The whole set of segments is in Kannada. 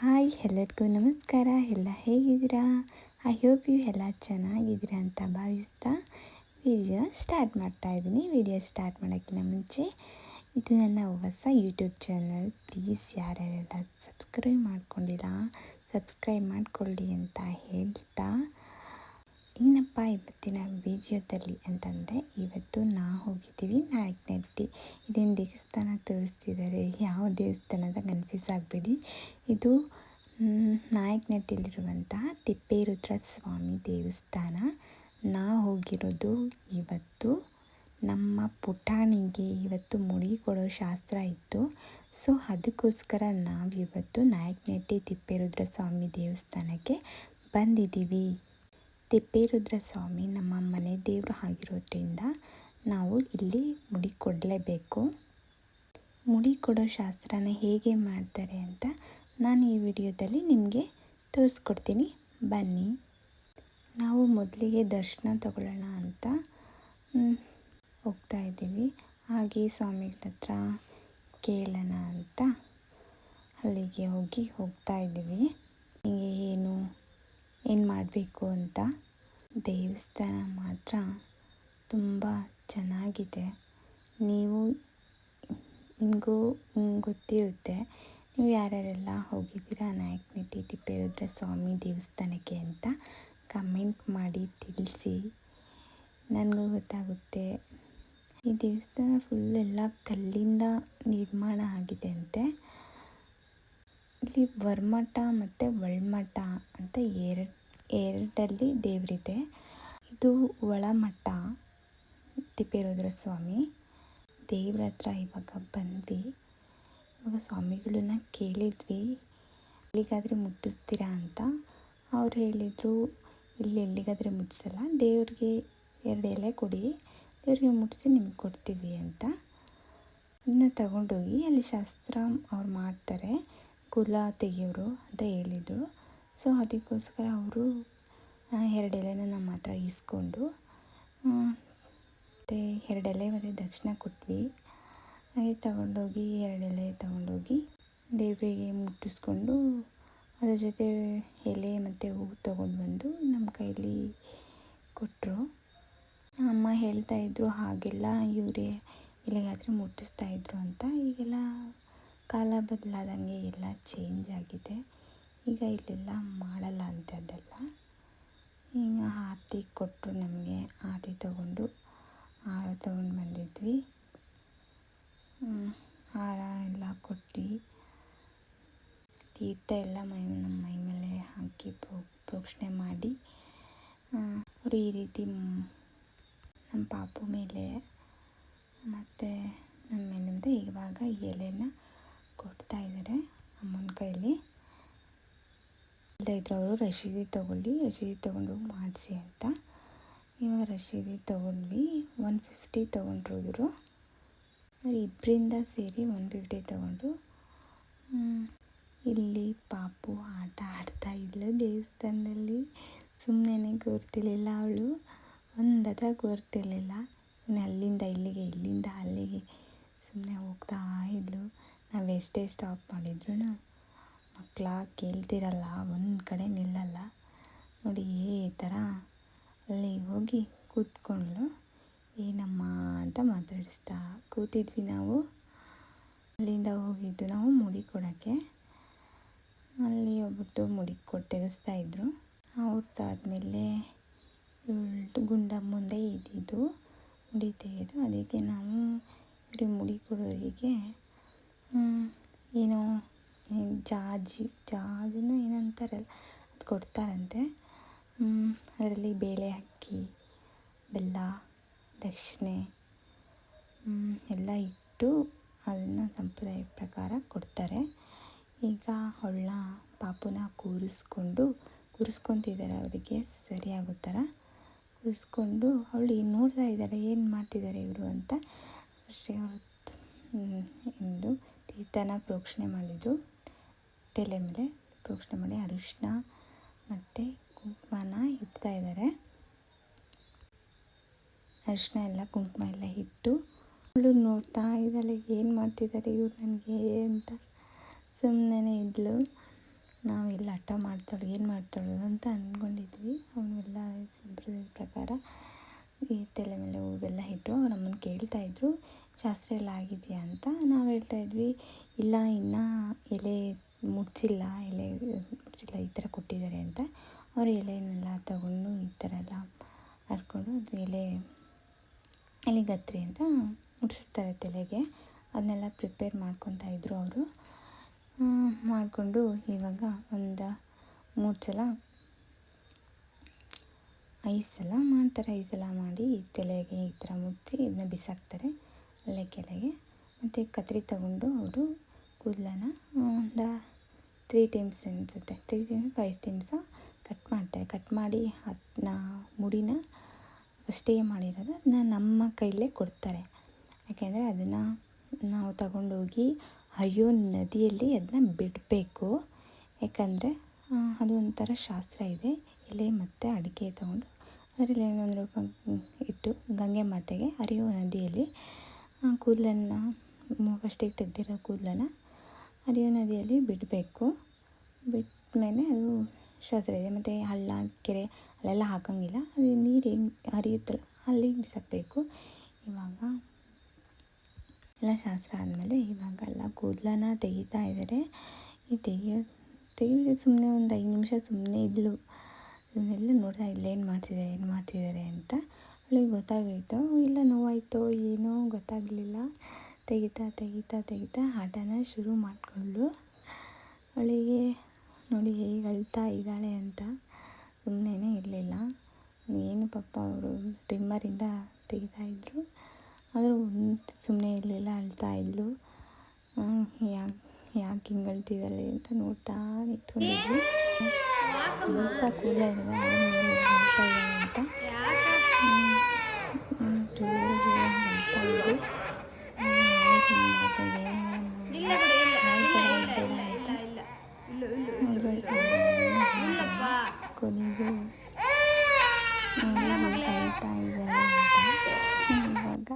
ಹಾಯ್ ಎಲ್ಲರಿಗೂ ನಮಸ್ಕಾರ. ಎಲ್ಲ ಹೇಗಿದ್ದೀರಾ? ಐ ಹೋಪ್ ಯು ಎಲ್ಲ ಚೆನ್ನಾಗಿದ್ದೀರಾ ಅಂತ ಭಾವಿಸ್ತಾ ವಿಡಿಯೋ ಸ್ಟಾರ್ಟ್ ಮಾಡ್ತಾ ಇದ್ದೀನಿ. ವಿಡಿಯೋ ಸ್ಟಾರ್ಟ್ ಮಾಡೋಕ್ಕಿಂತ ಮುಂಚೆ ಇದು ನನ್ನ ಹೊಸ ಯೂಟ್ಯೂಬ್ ಚಾನಲ್ ಪ್ಲೀಸ್ ಯಾರ್ಯಾರೆಲ್ಲ ಸಬ್ಸ್ಕ್ರೈಬ್ ಮಾಡ್ಕೊಂಡಿಲ್ಲ ಸಬ್ಸ್ಕ್ರೈಬ್ ಮಾಡ್ಕೊಳ್ಳಿ ಅಂತ ಹೇಳ್ತಾ ಏನಪ್ಪ ಇವತ್ತಿನ ವಿಡಿಯೋದಲ್ಲಿ ಅಂತಂದರೆ ಇವತ್ತು ನಾ ಹೋಗಿದ್ದೀವಿ ನಾಯಕನಟ್ಟಿ ಇದೇನು ದೇವಸ್ಥಾನ ತೋರಿಸ್ತಿದ್ದಾರೆ ಯಾವ ದೇವಸ್ಥಾನದ ಕನ್ಫ್ಯೂಸ್ ಆಗಬೇಡಿ ಇದು ನಾಯಕನಟ್ಟಿಲಿರುವಂತಹ ತಿಪ್ಪೇರುದ್ರ ಸ್ವಾಮಿ ದೇವಸ್ಥಾನ. ನಾ ಹೋಗಿರೋದು ಇವತ್ತು ನಮ್ಮ ಪುಟಾಣಿಗೆ ಇವತ್ತು ಮುಡಿ ಕೊಡೋ ಶಾಸ್ತ್ರ ಇತ್ತು. ಸೊ, ಅದಕ್ಕೋಸ್ಕರ ನಾವಿವತ್ತು ನಾಯಕನಟ್ಟಿ ತಿಪ್ಪೇರುದ್ರ ಸ್ವಾಮಿ ದೇವಸ್ಥಾನಕ್ಕೆ ಬಂದಿದ್ದೀವಿ. ತಿಪ್ಪೇರುದ್ರ ಸ್ವಾಮಿ ನಮ್ಮ ಮನೆ ದೇವರು ಆಗಿರೋದ್ರಿಂದ ನಾವು ಇಲ್ಲಿ ಮುಡಿ ಕೊಡಲೇಬೇಕು. ಮುಡಿ ಕೊಡೋ ಶಾಸ್ತ್ರನ ಹೇಗೆ ಮಾಡ್ತಾರೆ ಅಂತ ನಾನು ಈ ವಿಡಿಯೋದಲ್ಲಿ ನಿಮಗೆ ತೋರಿಸ್ಕೊಡ್ತೀನಿ. ಬನ್ನಿ. ನಾವು ಮೊದಲಿಗೆ ದರ್ಶನ ತಗೊಳ್ಳೋಣ ಅಂತ ಹೋಗ್ತಾ ಇದ್ದೀವಿ. ಹಾಗೆ ಸ್ವಾಮಿಗಳ ಹತ್ರ ಕೇಳೋಣ ಅಂತ. ಅಲ್ಲಿಗೆ ಹೋಗಿ ಹೋಗ್ತಾ ಇದ್ದೀವಿ. ಹೀಗೆ ಏನು ಏನು ಮಾಡಬೇಕು ಅಂತ. ದೇವಸ್ಥಾನ ಮಾತ್ರ ತುಂಬ ಚೆನ್ನಾಗಿದೆ. ನೀವು ನಿಮಗೂ ಗೊತ್ತಿರುತ್ತೆ, ನೀವು ಯಾರ್ಯಾರೆಲ್ಲ ಹೋಗಿದ್ದೀರಾ ನಾಯಕನಹಟ್ಟಿ ತಿಪ್ಪೇರುದ್ರ ಸ್ವಾಮಿ ದೇವಸ್ಥಾನಕ್ಕೆ ಅಂತ ಕಮೆಂಟ್ ಮಾಡಿ ತಿಳಿಸಿ. ನನಗೂ ಗೊತ್ತಾಗುತ್ತೆ. ಈ ದೇವಸ್ಥಾನ ಫುಲ್ ಎಲ್ಲ ಕಲ್ಲಿಂದ ನಿರ್ಮಾಣ ಆಗಿದೆ ಅಂತೆ. ಇಲ್ಲಿ ವರ್ಮಠ ಮತ್ತು ಒಳಮಠ ಅಂತ ಎರಡು ಎರಡಲ್ಲಿ ದೇವರಿದೆ. ಇದು ಒಳಮಠ ತಿಪ್ಪೇರುದ್ರ ಸ್ವಾಮಿ ದೇವ್ರ ಹತ್ರ ಇವಾಗ ಬಂದ್ವಿ. ಇವಾಗ ಸ್ವಾಮಿಗಳನ್ನ ಕೇಳಿದ್ವಿ. ಎಲ್ಲಿಗಾದರೆ ಮುಟ್ಟಿಸ್ತೀರಾ ಅಂತ. ಅವ್ರು ಹೇಳಿದರು, ಇಲ್ಲಿ, ಎಲ್ಲಿಗಾದರೆ ಮುಟ್ಟಿಸಲ್ಲ. ದೇವ್ರಿಗೆ ಎರಡು ಎಲೆ ಕೊಡಿ. ದೇವ್ರಿಗೆ ಮುಟ್ಟಿಸಿ ನಿಮ್ಗೆ ಕೊಡ್ತೀವಿ ಅಂತ. ಅದನ್ನ ತಗೊಂಡೋಗಿ ಅಲ್ಲಿ ಶಾಸ್ತ್ರ ಅವ್ರು ಮಾಡ್ತಾರೆ. ಕುಲ ತೆಗಿಯೋರು ಅಂತ ಹೇಳಿದರು. ಸೊ ಅದಕ್ಕೋಸ್ಕರ ಅವರು ಎರಡೆಲೆನ ನಮ್ಮ ಹತ್ರ ಇಸ್ಕೊಂಡು ಮತ್ತು ಎರಡೆಲೆ ಮತ್ತು ದಕ್ಷಿಣ ಕೊಟ್ವಿ. ಹಾಗೆ ತಗೊಂಡೋಗಿ ಎರಡೆಲೆ ತಗೊಂಡೋಗಿ ದೇವರಿಗೆ ಮುಟ್ಟಿಸ್ಕೊಂಡು, ಅದ್ರ ಜೊತೆ ಎಲೆ ಮತ್ತು ಹೂವು ತೊಗೊಂಡು ಬಂದು ನಮ್ಮ ಕೈಲಿ ಕೊಟ್ಟರು ಅಮ್ಮ ಹೇಳ್ತಾಯಿದ್ರು ಹಾಗೆಲ್ಲ ಇವರೇ ಎಲ್ಲಿಗಾದರೆ ಮುಟ್ಟಿಸ್ತಾಯಿದ್ರು ಅಂತ. ಈಗೆಲ್ಲ ಕಾಲ ಬದಲಾದಂಗೆ ಎಲ್ಲ ಚೇಂಜ್ ಆಗಿದೆ. ಈಗ ಇಲ್ಲೆಲ್ಲ ಮಾಡಲ್ಲ ಅಂಥದ್ದೆಲ್ಲ. ಈಗ ಆರತಿ ಕೊಟ್ಟರು ನಮಗೆ ಆರತಿ ತಗೊಂಡು ಹಾರ ತಗೊಂಡು ಬಂದಿದ್ವಿ. ಹಾರ ಎಲ್ಲ ಕೊಟ್ಟು ತೀರ್ಥ ಎಲ್ಲ ಮೈ, ನಮ್ಮ ಮೈ ಮೇಲೆ ಹಾಕಿ ಪ್ರೋಕ್ಷಣೆ ಮಾಡಿ ಅವರು ಈ ರೀತಿ ನಮ್ಮ ಪಾಪು ಮೇಲೆ ಮತ್ತು ನಮ್ಮ ಮೇಲೆ ಇವಾಗ ಎಲೆನ ಕೊಡ್ತಾ ಇದ್ದಾರೆ ಅಮ್ಮನ ಕೈಲಿ. ಇಲ್ಲದೇ ಇದ್ದರೆ ಅವರು ರಶೀದಿ ತೊಗೊಳ್ಳಿ, ರಶೀದಿ ತೊಗೊಂಡು ಮಾಡಿಸಿ ಅಂತ. ಇವಾಗ ರಶೀದಿ ತೊಗೊಂಡ್ವಿ ಒನ್ ಫಿಫ್ಟಿ ತೊಗೊಂಡ್ರು ಇವರು. ಇಬ್ಬರಿಂದ ಸೇರಿ ಒನ್ ಫಿಫ್ಟಿ ತೊಗೊಂಡು ಇಲ್ಲಿ ಪಾಪು ಆಟ ಆಡ್ತಾ ಇಲ್ಲ ದೇವಸ್ಥಾನದಲ್ಲಿ. ಸುಮ್ಮನೆ ಕೂರ್ತಿರ್ಲಿಲ್ಲ ಅವಳು. ಒಂದು ಹತ್ರ ಕೂರ್ತಿರ್ಲಿಲ್ಲ ಅಲ್ಲಿಂದ ಇಲ್ಲಿಗೆ, ಇಲ್ಲಿಂದ ಅಲ್ಲಿಗೆ ಸುಮ್ಮನೆ ಹೋಗ್ತಾ ಇದ್ಲು. ನಾವು ಎಷ್ಟೇ ಸ್ಟಾಪ್ ಮಾಡಿದ್ರು ಮಕ್ಕಳ ಕೇಳ್ತಿರಲ್ಲ, ಒಂದು ಕಡೆ ನಿಲ್ಲಲ್ಲ. ನೋಡಿ ಈ ಥರ ಅಲ್ಲಿ ಹೋಗಿ ಕೂತ್ಕೊಂಡ್ಳು ಏನಮ್ಮ ಅಂತ ಮಾತಾಡಿಸ್ತಾ ಕೂತಿದ್ವಿ ನಾವು. ಅಲ್ಲಿಂದ ಹೋಗಿದ್ದು ನಾವು ಮುಡಿ ಕೊಡೋಕ್ಕೆ ಅಲ್ಲಿ ಒಬ್ಬಟ್ಟು ಮುಡಿ ಕೊಟ್ಟು ತೆಗೆಸ್ತಾ ಇದ್ರು. ಆದಮೇಲೆ ಗುಂಡ ಮುಂದೆ ಇದ್ದಿದ್ದು ಮುಡಿ ತೆಗೆದು ಅದಕ್ಕೆ ನಾವು ಇವ್ರಿಗೆ ಮುಡಿ ಕೊಡೋರಿಗೆ ಏನೋ ಜಾಜಿ, ಜಾಜಿನ ಏನಂತಾರಲ್ಲ, ಅದು ಕೊಡ್ತಾರಂತೆ. ಅದರಲ್ಲಿ ಬೇಳೆ ಅಕ್ಕಿ, ಬೆಲ್ಲ, ದಕ್ಷಿಣೆ ಎಲ್ಲ ಇಟ್ಟು ಅದನ್ನು ಸಂಪ್ರದಾಯ ಪ್ರಕಾರ ಕೊಡ್ತಾರೆ. ಈಗ ಹೊಳ್ಳ ಪಾಪುನ ಕೂರಿಸ್ಕೊಂಡು ಕೂರಿಸ್ಕೊತಿದ್ದಾರೆ ಅವರಿಗೆ, ಸರಿಯಾಗೋ ಥರ ಕೂರಿಸ್ಕೊಂಡು ಅವಳು ನೋಡ್ತಾ ಇದ್ದಾರೆ ಏನು ಮಾಡ್ತಿದ್ದಾರೆ ಇವರು ಅಂತ. ಶ್ರೀ ಎಂದು ತೀರ್ಥನ ಪ್ರೋಕ್ಷಣೆ ಮಾಡಿದರು. ತಲೆ ಮೇಲೆ ಪ್ರೋಕ್ಷಣೆ ಮಾಡಿ ಅರಿಶಿನ ಮತ್ತು ಕುಂಕುಮನ ಇಡ್ತಾ ಇದ್ದಾರೆ. ಅರಿಶಿನ ಎಲ್ಲ ಕುಂಕುಮ ಎಲ್ಲ ಇಟ್ಟು ಅವಳು ನೋಡ್ತಾ ಇದ್ದಾಳೆ, ಏನು ಮಾಡ್ತಿದ್ದಾರೆ ಇವ್ರು ನನಗೆ ಅಂತ ಸುಮ್ಮನೆ ಇದ್ಲು. ಇಲ್ಲಿ ಹಠ ಮಾಡ್ತಾಳು, ಏನು ಮಾಡ್ತಾಳು ಅಂತ ಅಂದ್ಕೊಂಡಿದ್ವಿ ಅವನ್ನೆಲ್ಲ ಸಂಪ್ರದಾಯದ ಪ್ರಕಾರ ಈ ತಲೆ ಮೇಲೆ ಹೂವೆಲ್ಲ ಇಟ್ಟು ನಮ್ಮನ್ನು ಕೇಳ್ತಾಯಿದ್ರು ಶಾಸ್ತ್ರ ಎಲ್ಲ ಆಗಿದೆಯಾ? ಅಂತ ನಾವು ಹೇಳ್ತಾಯಿದ್ವಿ ಇಲ್ಲ, ಇನ್ನೂ ಎಲೆ ಮುಡ್ಚಿಲ್ಲ ಎಲೆ ಮುಡ್ಚಿಲ್ಲ ಈ ಥರ ಕೊಟ್ಟಿದ್ದಾರೆ ಅಂತ. ಅವರು ಎಲೆಯನ್ನೆಲ್ಲ ತಗೊಂಡು ಈ ಥರ ಎಲ್ಲ ಹರ್ಕೊಂಡು ಅದು ಎಲೆ, ಎಲೆಗತ್ರಿ ಅಂತ ಮುಡಿಸ್ತಾರೆ ತಲೆಗೆ. ಅದನ್ನೆಲ್ಲ ಪ್ರಿಪೇರ್ ಮಾಡ್ಕೊತಾ ಇದ್ದರು ಅವರು. ಮಾಡಿಕೊಂಡು ಇವಾಗ ಒಂದು ಮೂರು ಸಲ ಐದು ಸಲ ಮಾಡ್ತಾರೆ, ಐದು ಸಲ ಮಾಡಿ ತಲೆಗೆ ಈ ಥರ ಮುಚ್ಚಿ ಇದನ್ನ ಬಿಸಾಕ್ತಾರೆ ಅಲ್ಲೇ ಕೆಳಗೆ. ಮತ್ತು ಕತ್ರಿ ತಗೊಂಡು ಅವರು ಕೂದಲನ್ನ ಒಂದು ತ್ರೀ ಟೈಮ್ಸ್ ಅನಿಸುತ್ತೆ three times five times cut ಮಾಡ್ತಾರೆ ಕಟ್ ಮಾಡಿ ಅದನ್ನ ಮುಡಿನ ಸ್ಟೇ ಮಾಡಿರೋದು ಅದನ್ನ ನಮ್ಮ ಕೈಲೇ ಕೊಡ್ತಾರೆ. ಯಾಕೆಂದರೆ ಅದನ್ನು ನಾವು ತಗೊಂಡೋಗಿ ಹರಿಯೋ ನದಿಯಲ್ಲಿ ಅದನ್ನ ಬಿಡಬೇಕು. ಯಾಕಂದರೆ ಅದು ಒಂಥರ ಶಾಸ್ತ್ರ ಇದೆ. ಎಲೆ ಮತ್ತು ಅಡಿಕೆ ತಗೊಂಡು ಅದರಲ್ಲಿ ಏನೊಂದು ಇಟ್ಟು ಗಂಗೆ ಮಾತೆಗೆ ಹರಿಯೋ ನದಿಯಲ್ಲಿ ಕೂದಲನ್ನು ಫಸ್ಟಿಗೆ ತೆಗೆದಿರೋ ಕೂದಲನ್ನ ಹರಿಯೋ ನದಿಯಲ್ಲಿ ಬಿಡಬೇಕು. ಬಿಟ್ಟ ಮೇಲೆ ಅದು ಶಾಸ್ತ್ರ ಇದೆ ಮತ್ತು ಹಳ್ಳ, ಕೆರೆ ಅಲ್ಲೆಲ್ಲ ಹಾಕೋಂಗಿಲ್ಲ. ಅದು ನೀರು ಹೆಂಗೆ ಹರಿಯುತ್ತಲ್ಲ ಅಲ್ಲಿ ಬಿಸಾಕಬೇಕು. ಇವಾಗ ಎಲ್ಲ ಶಾಸ್ತ್ರ ಆದಮೇಲೆ ಇವಾಗ ಎಲ್ಲ ಕೂದಲನ್ನ ತೆಗಿತಾ ಇದ್ದಾರೆ ಈ ತೆಗಿಯೋ ತೆಗಿ ಸುಮ್ಮನೆ ಒಂದು ಐದು ನಿಮಿಷ ಸುಮ್ಮನೆ ಇದ್ಲು. ಇವನ್ನೆಲ್ಲ ನೋಡ್ತಾ ಇಲ್ಲೇನು ಮಾಡ್ತಿದ್ದಾರೆ ಏನು ಮಾಡ್ತಿದ್ದಾರೆ ಅಂತ. ಅವಳಿಗೆ ಗೊತ್ತಾಗೋಯ್ತು. ಇಲ್ಲ ನೋವಾಯಿತು, ಏನೋ ಗೊತ್ತಾಗಲಿಲ್ಲ. ತೆಗಿತಾ ತೆಗಿತಾ ತೆಗಿತಾ ಆಟನ ಶುರು ಮಾಡಿಕೊಂಡ್ಳು ಅವಳಿಗೆ ನೋಡಿ ಹೇಗೆ ಅಳ್ತಾ ಇದ್ದಾಳೆ ಅಂತ ಸುಮ್ಮನೆ ಇರಲಿಲ್ಲ ಏನು ಪಾಪ ಅವರು ಟ್ರಿಮ್ಮರಿಂದ ತೆಗಿತಾಯಿದ್ರು ಆದರೂ ಸುಮ್ಮನೆ ಇರಲಿಲ್ಲ ಅಳ್ತಾ ಇದ್ಲು ಯಾಕೆ ಯಾಕೆ ಹಿಂಗೆ ಅಳ್ತಿದ್ದಾಳೆ ಅಂತ ನೋಡ್ತಾ ನಿಂತ್ಕೊಂಡಿದ್ವಿ ಸ್ವಲ್ಪ ಕೂಡ ಇದ್ದಾಳೆ ಅಂತ ಜೋರು ಅಳ್ತಾ ಇದ್ವಿ ಕೊನೆಗೂ ಇದ್ದಾಳೆ ಅಂತ. ಇವಾಗ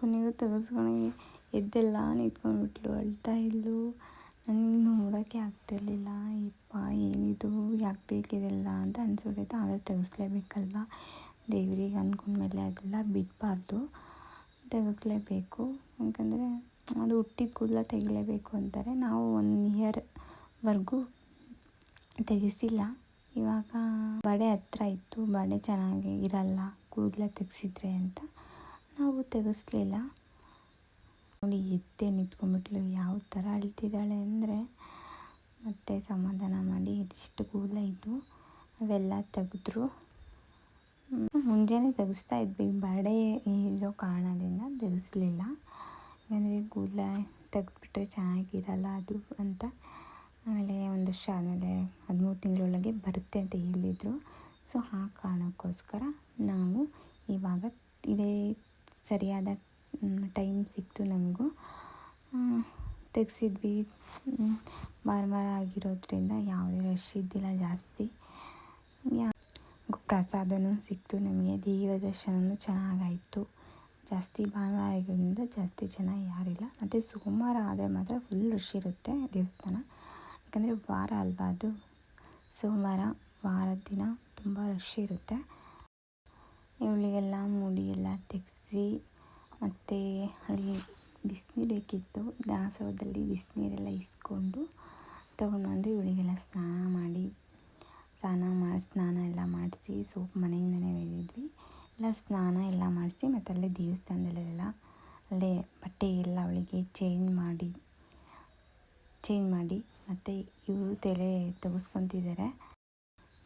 ಕೊನೆಗೂ ತೆಗೆಸ್ಕೊಂಡು ಎದ್ದೆಲ್ಲ ನಿಂತ್ಕೊಂಡ್ಬಿಟ್ಲು ಅಳ್ತಾ ಇದ್ಲು. ನನಗೆ ನೋಡೋಕ್ಕೆ ಆಗ್ತಿರ್ಲಿಲ್ಲ ಯಪ್ಪ ಏನಿದು? ಯಾಕೆ ಬೇಕಿದೆಲ್ಲ ಅಂತ ಅನ್ಸ್ಬಿಟ್ಟೈತೆ ಆದರೆ ತೆಗೆಸ್ಲೇಬೇಕಲ್ವ? ದೇವ್ರಿಗೆ ಅಂದ್ಕೊಂಡ್ಮೇಲೆ ಅದೆಲ್ಲ ಬಿಡಬಾರ್ದು. ತೆಗೆಸ್ಲೇಬೇಕು. ಯಾಕಂದರೆ ಅದು ಹುಟ್ಟಿದ ಕೂದಲ ತೆಗಿಲೇಬೇಕು ಅಂತಾರೆ. ನಾವು ಒನ್ ಇಯರ್ವರೆಗೂ ತೆಗೆಸಿಲ್ಲ ಇವಾಗ ಬಡೆ ಹತ್ರ ಇತ್ತು. ಬಡೆ ಚೆನ್ನಾಗಿ ಇರಲ್ಲ. ಕೂದಲ ತೆಗೆಸಿದ್ರೆ ಅಂತ ನಾವು ತೆಗೆಸ್ಲಿಲ್ಲ. ನೋಡಿ ಎತ್ತೆ ನಿಂತ್ಕೊಂಡ್ಬಿಟ್ಲು. ಯಾವ ಥರ ಅಳ್ತಿದ್ದಾಳೆ ಅಂದರೆ ಮತ್ತೆ ಸಮಾಧಾನ ಮಾಡಿ ಇದಿಷ್ಟು ಕೂದಲ ಇದ್ವು ಅವೆಲ್ಲ ತೆಗೆದ್ರು. ಮುಂಜಾನೆ ತೆಗೆಸ್ತಾ ಇದ್ವಿ. ಬಡೆ ಇರೋ ಕಾರಣದಿಂದ ತೆಗೆಸ್ಲಿಲ್ಲ. ಯಾಕಂದರೆ ಕೂದಲ ತೆಗೆದ್ಬಿಟ್ರೆ ಚೆನ್ನಾಗಿರಲ್ಲ ಅದು ಅಂತ ಆಮೇಲೆ ಒಂದು ವರ್ಷ ಆದಮೇಲೆ ಹದಿಮೂರು ತಿಂಗಳೊಳಗೆ ಬರುತ್ತೆ ಅಂತ ಹೇಳಿದರು. ಸೊ, ಆ ಕಾರಣಕ್ಕೋಸ್ಕರ ನಾವು ಇವಾಗ ಇದೇ ಸರಿಯಾದ ಟೈಮ್ ಸಿಕ್ತು ನಮಗೂ. ತೆಗೆಸಿದ್ವಿ. ಭಾನುವಾರ ಆಗಿರೋದ್ರಿಂದ ಯಾವುದೇ ರಶ್ ಇದ್ದಿಲ್ಲ ಜಾಸ್ತಿ. ಯಾ, ಪ್ರಸಾದನೂ ಸಿಕ್ತು ನಮಗೆ. ದೇವ ದರ್ಶನವೂ ಚೆನ್ನಾಗಾಯಿತು. ಜಾಸ್ತಿ ಭಾನುವಾರ ಆಗಿರೋದ್ರಿಂದ ಜಾಸ್ತಿ ಜನ ಯಾರಿಲ್ಲ. ಮತ್ತು ಸೋಮವಾರ ಆದರೆ ಮಾತ್ರ ಫುಲ್ ರಶ್ ಇರುತ್ತೆ ದೇವಸ್ಥಾನ. ಯಾಕಂದರೆ ವಾರ ಅಲ್ವಾ ಅದು? ಸೋಮವಾರ ವಾರದ ದಿನ ತುಂಬ ರಶ್ ಇರುತ್ತೆ. ಇವಳಿಗೆಲ್ಲ ಮುಡಿ ಎಲ್ಲ ತೆಗೆಸಿ, ಮತ್ತು ಅಲ್ಲಿ ಬಿಸಿನೀರು ಬೇಕಿತ್ತು, ದಾಸೋಹದಲ್ಲಿ ಬಿಸಿನೀರೆಲ್ಲ ಇಸ್ಕೊಂಡು ತೊಗೊಂಡ್ಬಂದು ಇವಳಿಗೆಲ್ಲ ಸ್ನಾನ ಮಾಡಿ ಸ್ನಾನ ಮಾಡಿ, ಸ್ನಾನ ಎಲ್ಲ ಮಾಡಿಸಿ, ಸೋಪ್ ಮನೆಯಿಂದನೇ ಒಯ್ದಿದ್ವಿ ಎಲ್ಲ ಸ್ನಾನ ಎಲ್ಲ ಮಾಡಿಸಿ, ಮತ್ತು ಅಲ್ಲೇ ದೇವಸ್ಥಾನದಲ್ಲೆಲ್ಲ ಅಲ್ಲೇ ಬಟ್ಟೆ ಎಲ್ಲ ಅವಳಿಗೆ ಚೇಂಜ್ ಮಾಡಿ ಚೇಂಜ್ ಮಾಡಿ ಮತ್ತು ಇವರು ತಲೆ ತೆಗೆಸ್ಕೊತಿದ್ದಾರೆ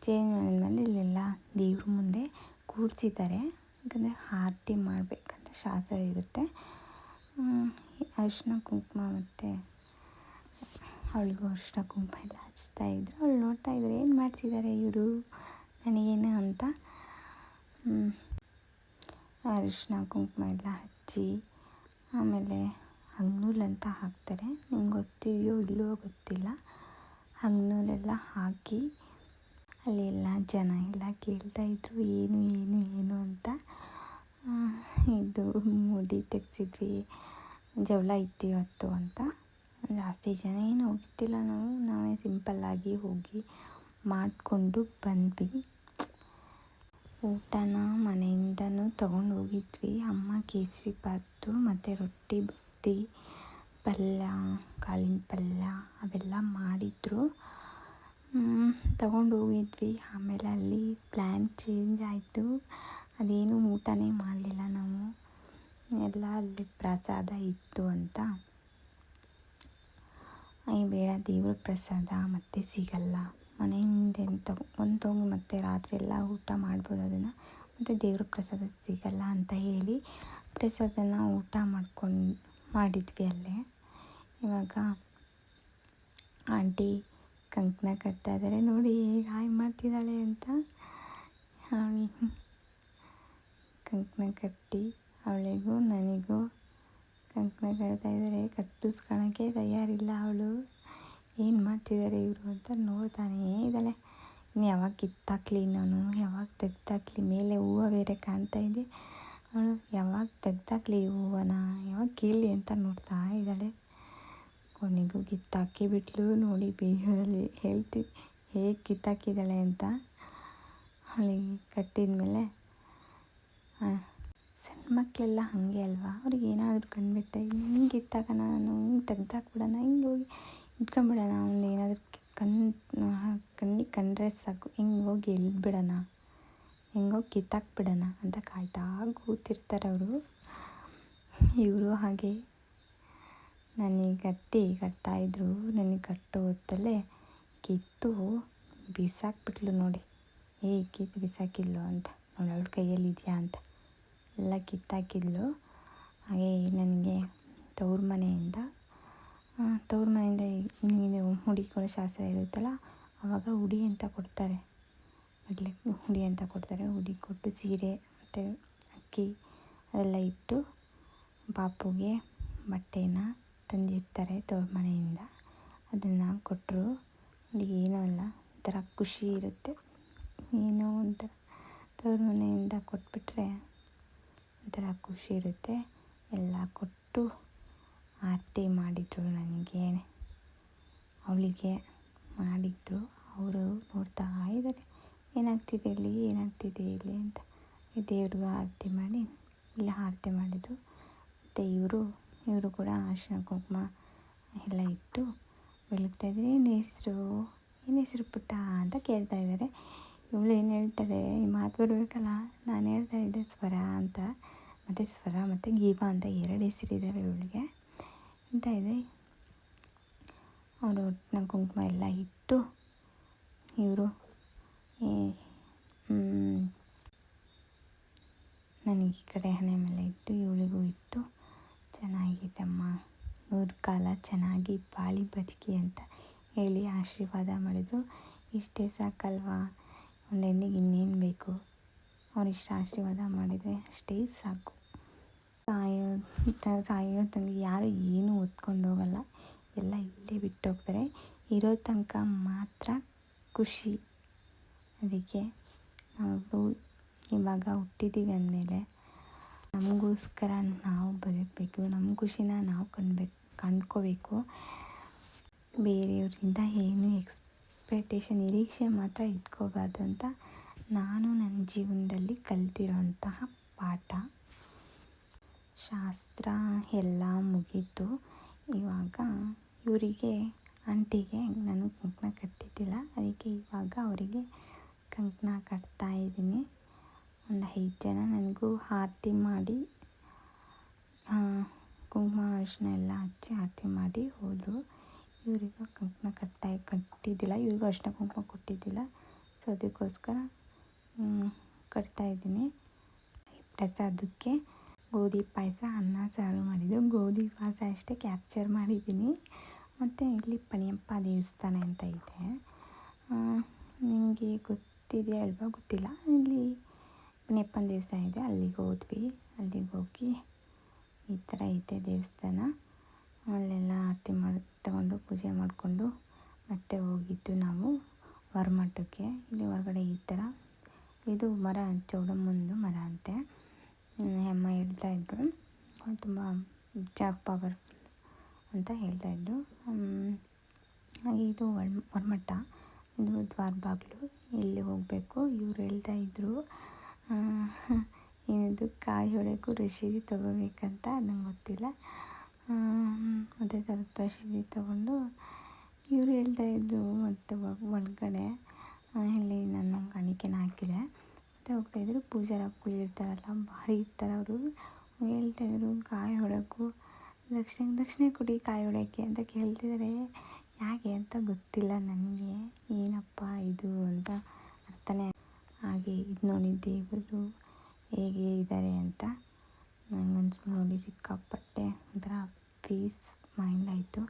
ಚೇಂಜ್ ಮಾಡಿದ್ಮೇಲೆ ಇಲ್ಲೆಲ್ಲ ದೇವ್ರ ಮುಂದೆ ಕೂರಿಸಿದ್ದಾರೆ ಯಾಕಂದರೆ ಆರತಿ ಮಾಡಬೇಕಂತ ಶಾಸ್ತ್ರ ಇರುತ್ತೆ. ಅರಿಶಿನ ಕುಂಕುಮ ಮತ್ತು ಅವಳಿಗೂ ಅರಿಶಿನ ಕುಂಕುಮ ಎಲ್ಲ ಹಚ್ತಾ ಇದ್ರು. ಅವಳು ನೋಡ್ತಾ ಇದ್ರು, ಏನು ಮಾಡ್ತಿದ್ದಾರೆ ಇವರು? ನನಗೇನು ಅಂತ. ಅರಿಶಿನ ಕುಂಕುಮ ಎಲ್ಲ ಹಚ್ಚಿ ಆಮೇಲೆ ಹಂಗ್ನೂಲು ಅಂತ ಹಾಕ್ತಾರೆ. ನಿಮ್ಗೆ ಗೊತ್ತಿದೆಯೋ ಇಲ್ಲವೋ ಗೊತ್ತಿಲ್ಲ. ಹಂಗ್ನೂಲೆಲ್ಲ ಹಾಕಿ ಅಲ್ಲಿ ಎಲ್ಲ ಜನ ಎಲ್ಲ ಕೇಳ್ತಾಯಿದ್ರು ಏನು ಏನು ಏನು ಅಂತ. ಇದು ಮುಡಿ ತೆಗೆಸಿದ್ವಿ. ಜವಳ ಇತ್ತು ಇವತ್ತು ಅಂತ. ಜಾಸ್ತಿ ಜನ ಏನು ಹೋಗ್ತಿಲ್ಲ ನಾವು. ನಾವೇ ಸಿಂಪಲ್ಲಾಗಿ ಹೋಗಿ ಮಾಡಿಕೊಂಡು ಬಂದ್ವಿ. ಊಟನ ಮನೆಯಿಂದನೂ ತೊಗೊಂಡು ಹೋಗಿದ್ವಿ. ಅಮ್ಮ ಕೇಸರಿ ಬಾತು ಮತ್ತು ರೊಟ್ಟಿ ಬುತ್ತಿ ಪಲ್ಯ, ಕಾಳಿನ ಪಲ್ಯ ಅವೆಲ್ಲ ಮಾಡಿದ್ರು. ತಗೊಂಡು ಹೋಗಿದ್ವಿ. ಆಮೇಲೆ ಅಲ್ಲಿ ಪ್ಲ್ಯಾನ್ ಚೇಂಜ್ ಆಯಿತು. ಅದೇನು ಊಟನೇ ಮಾಡಲಿಲ್ಲ ನಾವು. ಎಲ್ಲ ಅಲ್ಲಿ ಪ್ರಸಾದ ಇತ್ತು ಅಂತ. ಅಯ್ಯ ಬೇಡ, ದೇವ್ರ ಪ್ರಸಾದ ಮತ್ತೆ ಸಿಗಲ್ಲ. ಮನೆಯಿಂದ ಒಂದು ತಗೊಂಡು ಮತ್ತೆ ರಾತ್ರಿ ಎಲ್ಲ ಊಟ ಮಾಡ್ಬೋದು ಅದನ್ನು. ಮತ್ತು ದೇವ್ರ ಪ್ರಸಾದ ಸಿಗಲ್ಲ ಅಂತ ಹೇಳಿ ಪ್ರಸಾದನ ಊಟ ಮಾಡ್ಕೊಂಡು ಮಾಡಿದ್ವಿ ಅಲ್ಲೇ. ಇವಾಗ ಆಂಟಿ ಕಂಕಣ ಕಟ್ತಾ ಇದ್ದಾರೆ ನೋಡಿ ಹೇಗೆ ಹಾಯ್ ಮಾಡ್ತಿದ್ದಾಳೆ ಅಂತ. ಕಂಕಣ ಕಟ್ಟಿ ಅವಳಿಗೂ ನನಗೂ ಕಂಕಣ ಕಟ್ತಾ ಇದ್ದಾರೆ ಕಟ್ಟಿಸ್ಕೊಳಕ್ಕೆ ತಯಾರಿಲ್ಲ ಅವಳು. ಏನು ಮಾಡ್ತಿದ್ದಾರೆ ಇವರು ಅಂತ ನೋಡ್ತಾನೇ ಇದ್ದಾಳೆ. ಇನ್ನು ಯಾವಾಗ ಕಿತ್ತಾಕ್ಲಿ ನಾನು? ಯಾವಾಗ ತೆಗ್ದಾಕ್ಲಿ? ಮೇಲೆ ಹೂವು ಬೇರೆ ಕಾಣ್ತಾ ಇದೆ. ಅವಳು ಯಾವಾಗ ತೆಗ್ದಾಕ್ಲಿ ಹೂವನ, ಯಾವಾಗ ಕೀಳಲಿ ಅಂತ ನೋಡ್ತಾ ಇದ್ದಾಳೆ. ಕೊನೆಗೂ ಕಿತ್ತಾಕಿ ಬಿಟ್ಲು. ನೋಡಿ, ಬೇಗದಲ್ಲಿ ಹೇಳ್ತಿ, ಹೇಗೆ ಕಿತ್ತಾಕಿದ್ದಾಳೆ ಅಂತ. ಅವಳಿಗೆ ಕಟ್ಟಿದ ಮೇಲೆ ಸಣ್ಣ ಮಕ್ಕಳೆಲ್ಲ ಹಾಗೆ ಅಲ್ವಾ? ಅವ್ರಿಗೆ ಏನಾದರೂ ಕಂಡುಬಿಟ್ಟೆ ಹಿಂಗೆ ಕಿತ್ತಾಕೋಣ ನಾನು, ಹಿಂಗೆ ತೆಗ್ದಾಕ್ಬಿಡೋಣ, ಹಿಂಗೆ ಹೋಗಿ ಇಟ್ಕೊಂಬಿಡೋಣ. ಅವ್ನು ಏನಾದರೂ ಕಣ್ಣು ಕಣ್ಣಿಗೆ ಕಂಡ್ರೆ ಸಾಕು. ಹಿಂಗೆ ಹೋಗಿ ಎಳ್ದ್ಬಿಡೋಣ. ಹೆಂಗೋಗಿ ಕಿತ್ತಾಕ್ಬಿಡೋಣ ಅಂತ ಕಾಯ್ತಾ ಕೂತಿರ್ತಾರೆ ಅವರು. ಇವರು ಹಾಗೆ ನನಗೆ ಗಟ್ಟಿ ಕಟ್ತಾಯಿದ್ರು ನನಗೆ ಕಟ್ಟೋ ಹೊತ್ತಲ್ಲೇ ಕಿತ್ತು ಬಿಸಾಕ್ಬಿಟ್ಲು ನೋಡಿ. ಏ ಕಿತ್ತು ಬಿಸಾಕಿಲ್ಲೋ ಅಂತ. ನೋಡಿ ಅವಳ ಕೈಯಲ್ಲಿ ಇದೆಯಾ ಅಂತ. ಎಲ್ಲ ಕಿತ್ತಾಕಿದ್ಲು. ಹಾಗೆ ನನಗೆ ತವ್ರ ಮನೆಯಿಂದ ತವ್ರ ಮನೆಯಿಂದ ಇದು ಹುಡಿ ಕೊಡೋ ಶಾಸ್ತ್ರ ಇರುತ್ತಲ್ಲ ಆವಾಗ ಹುಡಿ ಅಂತ ಕೊಡ್ತಾರೆ. ಮಡ್ಲಿಕ್ಕೆ ಹುಡಿ ಅಂತ ಕೊಡ್ತಾರೆ. ಹುಡಿ ಕೊಟ್ಟು ಸೀರೆ ಮತ್ತು ಅಕ್ಕಿ ಅದೆಲ್ಲ ಇಟ್ಟು ಪಾಪುಗೆ ಬಟ್ಟೆನ ತಂದಿರ್ತಾರೆ ತವ್ರ ಮನೆಯಿಂದ. ಅದನ್ನು ಕೊಟ್ಟರು ಏನೂ ಅಲ್ಲ, ಒಂಥರ ಖುಷಿ ಇರುತ್ತೆ. ಏನೋ ಒಂಥರ ತವ್ರ ಮನೆಯಿಂದ ಕೊಟ್ಬಿಟ್ರೆ ಒಂಥರ ಖುಷಿ ಇರುತ್ತೆ. ಎಲ್ಲ ಕೊಟ್ಟು ಆರತಿ ಮಾಡಿದರು ನನಗೆ. ಅವಳಿಗೆ ಮಾಡಿದ್ರು. ಅವರು ನೋಡ್ತಾ ಇದ್ದಾರೆ. ಏನಾಗ್ತಿದೆ ಇಲ್ಲಿ ಏನಾಗ್ತಿದೆ ಇಲ್ಲಿ ಅಂತ. ದೇವ್ರಿಗೂ ಆರತಿ ಮಾಡಿ, ಇಲ್ಲ ಆರತಿ ಮಾಡಿದರು. ಮತ್ತು ಇವರು ಇವರು ಕೂಡ ಅರಿಶಿನ ಕುಂಕುಮ ಎಲ್ಲ ಇಟ್ಟು ಬೆಳಗ್ತಾ ಇದ್ದೀನಿ ಏನು ಹೆಸರು ಏನು ಹೆಸರು ಪುಟ್ಟ ಅಂತ ಕೇಳ್ತಾ ಇದ್ದಾರೆ. ಇವಳು ಏನು ಹೇಳ್ತಾಳೆ, ಈ ಮಾತು ಬರಬೇಕಲ್ಲ. ನಾನು ಹೇಳ್ತಾ ಇದ್ದೆ ಸ್ವರ ಅಂತ. ಮತ್ತು ಸ್ವರ ಮತ್ತು ಗೀಬಾ ಅಂತ ಎರಡು ಹೆಸರಿದ್ದಾವೆ ಇವಳಿಗೆ. ಅಂತ ಇದೆ ಅವರು ಒಟ್ಟಿನ ಕುಂಕುಮ ಎಲ್ಲ ಇಟ್ಟು ಇವರು ನನಗೆ ಈ ಕಡೆ ಹಣೆ ಮೇಲೆ ಇಟ್ಟು, ಇವಳಿಗೂ ಇಟ್ಟು, ಚೆನ್ನಾಗಿರಮ್ಮ. ನೂರು ಕಾಲ ಚೆನ್ನಾಗಿ ಬಾಳಿ ಬದುಕಿ ಅಂತ ಹೇಳಿ ಆಶೀರ್ವಾದ ಮಾಡಿದರು. ಇಷ್ಟೇ ಸಾಕಲ್ವಾ? ಒಂದು ಹೆಣ್ಣಿಗೆ ಇನ್ನೇನು ಬೇಕು? ಅವರಿಷ್ಟು ಆಶೀರ್ವಾದ ಮಾಡಿದರೆ ಅಷ್ಟೇ ಸಾಕು. ಸಾಯೋ ಸಾಯೋ ತಂಗಿ ಯಾರು ಏನೂ ಹೊತ್ಕೊಂಡು ಹೋಗಲ್ಲ. ಎಲ್ಲ ಇಲ್ಲೇ ಬಿಟ್ಟು ಹೋಗ್ತಾರೆ. ಇರೋ ತನಕ ಮಾತ್ರ ಖುಷಿ. ಅದಕ್ಕೆ ನಾವು ಇವಾಗ ಹುಟ್ಟಿದ್ದೀವಿ ಅಂದಮೇಲೆ ನಮಗೋಸ್ಕರ ನಾವು ಬದುಕಬೇಕು, ನಮ್ಮ ಖುಷಿನ ನಾವು ಕಂಡ್ಬೇಕು, ಕಂಡ್ಕೋಬೇಕು. ಬೇರೆಯವರಿಂದ ಏನು ಎಕ್ಸ್ಪೆಕ್ಟೇಷನ್ ನಿರೀಕ್ಷೆ ಮಾತ್ರ ಇಟ್ಕೋಬಾರ್ದು ಅಂತ ನಾನು ನನ್ನ ಜೀವನದಲ್ಲಿ ಕಲ್ತಿರೋಂತಹ ಪಾಠ. ಶಾಸ್ತ್ರ ಎಲ್ಲ ಮುಗೀತು. ಇವಾಗ ಇವರಿಗೆ, ಆಂಟಿಗೆ ನಾನು ಕುಂಕುಮ ಕಟ್ಟಿದ್ದಿಲ್ಲ. ಅದಕ್ಕೆ ಇವಾಗ ಅವರಿಗೆ ಕಂಕಣ ಕಟ್ತಾ ಇದ್ದೀನಿ ಒಂದು ಐದು ಜನ ನನಗೂ ಆರತಿ ಮಾಡಿ ಕುಂಕುಮ ಅರಿಶಿನ ಎಲ್ಲ ಹಚ್ಚಿ ಆರತಿ ಮಾಡಿ ಹೋದರು. ಇವರಿಗೂ ಕಂಕಣ ಕಟ್ಟ ಕಟ್ಟಿದ್ದಿಲ್ಲ, ಇವ್ರಿಗೂ ಅರಿಶಿನ ಕುಂಕುಮ ಕೊಟ್ಟಿದ್ದಿಲ್ಲ. ಸೊ, ಅದಕ್ಕೋಸ್ಕರ ಕಟ್ತಾ ಇದ್ದೀನಿ. ಪ್ರಸಾದಕ್ಕೆ ಗೋಧಿ ಪಾಯಸ, ಅನ್ನ, ಸಾರು ಮಾಡಿದರು ಗೋಧಿ ಪಾಯಸ ಅಷ್ಟೇ ಕ್ಯಾಪ್ಚರ್ ಮಾಡಿದ್ದೀನಿ. ಮತ್ತು ಇಲ್ಲಿ ಪಣಿಯಪ್ಪ ದೇವಸ್ಥಾನ ಅಂತ ಇದೆ. ನಿಮಗೆ ಗೊತ್ತಿದೆ ಅಲ್ವಾ ಗೊತ್ತಿಲ್ಲ. ಇಲ್ಲಿ ನೆಪ್ಪನ ದೇವಸ್ಥಾನ ಇದೆ, ಅಲ್ಲಿಗೆ ಹೋದ್ವಿ. ಅಲ್ಲಿಗೆ ಹೋಗಿ ಈ ಥರ ಇದೆ ದೇವಸ್ಥಾನ. ಅಲ್ಲೆಲ್ಲ ಆರತಿ ಮಾಡಿ, ತಗೊಂಡು ಪೂಜೆ ಮಾಡಿಕೊಂಡು ಮತ್ತೆ ಹೋಗಿದ್ದು ನಾವು ಹೊರಮಠಕ್ಕೆ. ಇಲ್ಲಿ ಹೊರಗಡೆ ಈ ಥರ. ಇದು ಮರ ಚೌಡಮ್ಮಂದು ಮರ ಅಂತೆ. ಅಮ್ಮ ಹೇಳ್ತಾ ಹೇಳ್ತಾಯಿದ್ರು ತುಂಬ ಜಾ ಪವರ್ಫುಲ್ ಅಂತ ಹೇಳ್ತಾಯಿದ್ರು ಹಾಗೆ ಇದು ಹೊರಮಠ. ಇದು ದ್ವಾರ ಬಾಗಿಲು ಇಲ್ಲಿ ಹೋಗಬೇಕು ಇವ್ರು ಹೇಳ್ತಾ ಇದ್ದರು ಏನಿದು ಕಾಯಿ ಹೊಡೆಯೋಕು ರಶೀದಿ ತೊಗೋಬೇಕಂತ, ನಂಗೆ ಗೊತ್ತಿಲ್ಲ. ಅದೇ ಥರ ರಶೀದಿ ತೊಗೊಂಡು ಇವರು ಹೇಳ್ತಾ ಇದ್ದರು ಮತ್ತು ಒಳಗಡೆ ಇಲ್ಲಿ ನನ್ನ ಕಾಣಿಕೆನ ಹಾಕಿದೆ. ಮತ್ತು ಹೋಗ್ತಾಯಿದ್ರು ಪೂಜಾರಪ್ಪಗಳು ಇರ್ತಾರಲ್ಲ, ಭಾರಿ ಇರ್ತಾರೆ ಅವರು. ಹೇಳ್ತಾಯಿದ್ರು ಕಾಯಿ ಹೊಡೆಯೋಕು ದಕ್ಷಿಣ ದಕ್ಷಿಣ ಕೊಡಿ ಕಾಯಿ ಹೊಡೆಯೋಕ್ಕೆ ಅಂತ ಕೇಳ್ತಿದ್ದಾರೆ ಯಾಕೆ ಅಂತ ಗೊತ್ತಿಲ್ಲ ನನಗೆ. ಇದು ಅಂತ ಅರ್ಥನೇ ಹಾಗೆ ಇದು ನೋಡಿ ದೇವರು ಹೇಗೆ ಇದ್ದಾರೆ ಅಂತ. ನನಗಂತೂ ನೋಡಿ ಸಿಕ್ಕಾಪಟ್ಟೆ ಒಂಥರ ಪೀಸ್ ಮೈಂಡ್ ಆಯಿತು.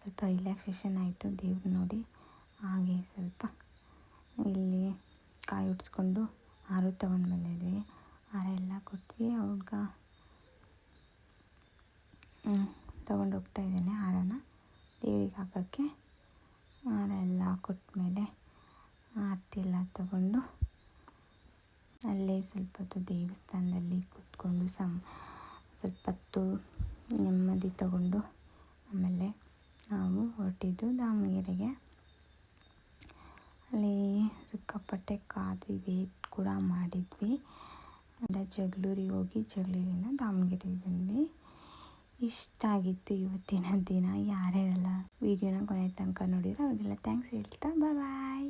ಸ್ವಲ್ಪ ರಿಲ್ಯಾಕ್ಸೇಷನ್ ಆಯಿತು ದೇವ್ರು ನೋಡಿ. ಹಾಗೆ ಸ್ವಲ್ಪ ಇಲ್ಲಿ ಕಾಯಿ ಉಡ್ಸ್ಕೊಂಡು ಹಾರು ತೊಗೊಂಡು ಬಂದಿದ್ವಿ. ಹಾರ ಎಲ್ಲ ಕೊಟ್ವಿ. ಅವ್ಗ ತೊಗೊಂಡು ಹೋಗ್ತಾ ಇದ್ದೇನೆ ಹಾರನ ದೇವಿಗೆ ಹಾಕೋಕ್ಕೆ. ಹಾರ ಎಲ್ಲ ಕೊಟ್ಟಮೇಲೆ ಆರತಿ ಎಲ್ಲ ತಗೊಂಡು ಅಲ್ಲೇ ಸ್ವಲ್ಪ ಹೊತ್ತು ದೇವಸ್ಥಾನದಲ್ಲಿ ಕೂತ್ಕೊಂಡು ಸಮ್ ಸ್ವಲ್ಪ ಹೊತ್ತು ನೆಮ್ಮದಿ ತಗೊಂಡು ಆಮೇಲೆ ನಾವು ಹೊರಟಿದ್ದು ದಾವಣಗೆರೆಗೆ. ಅಲ್ಲಿ ಸಿಕ್ಕಾಪಟ್ಟೆ ಕಾದ್ವಿ ವೇಟ್ ಕೂಡ ಮಾಡಿದ್ವಿ. ಅದು ಜಗಳೂರಿಗೆ ಹೋಗಿ ಜಗಳೂರಿಂದ ದಾವಣಗೆರೆಗೆ ಬಂದ್ವಿ. ಇಷ್ಟ ಆಗಿತ್ತು ಇವತ್ತಿನ ದಿನ. ಯಾರ್ಯಾರೆಲ್ಲ ವೀಡಿಯೋನ ಕೊನೆ ತನಕ ನೋಡಿದ್ರೆ ಅವರಿಗೆಲ್ಲ ಥ್ಯಾಂಕ್ಸ್ ಹೇಳ್ತಾ ಬಾಯ್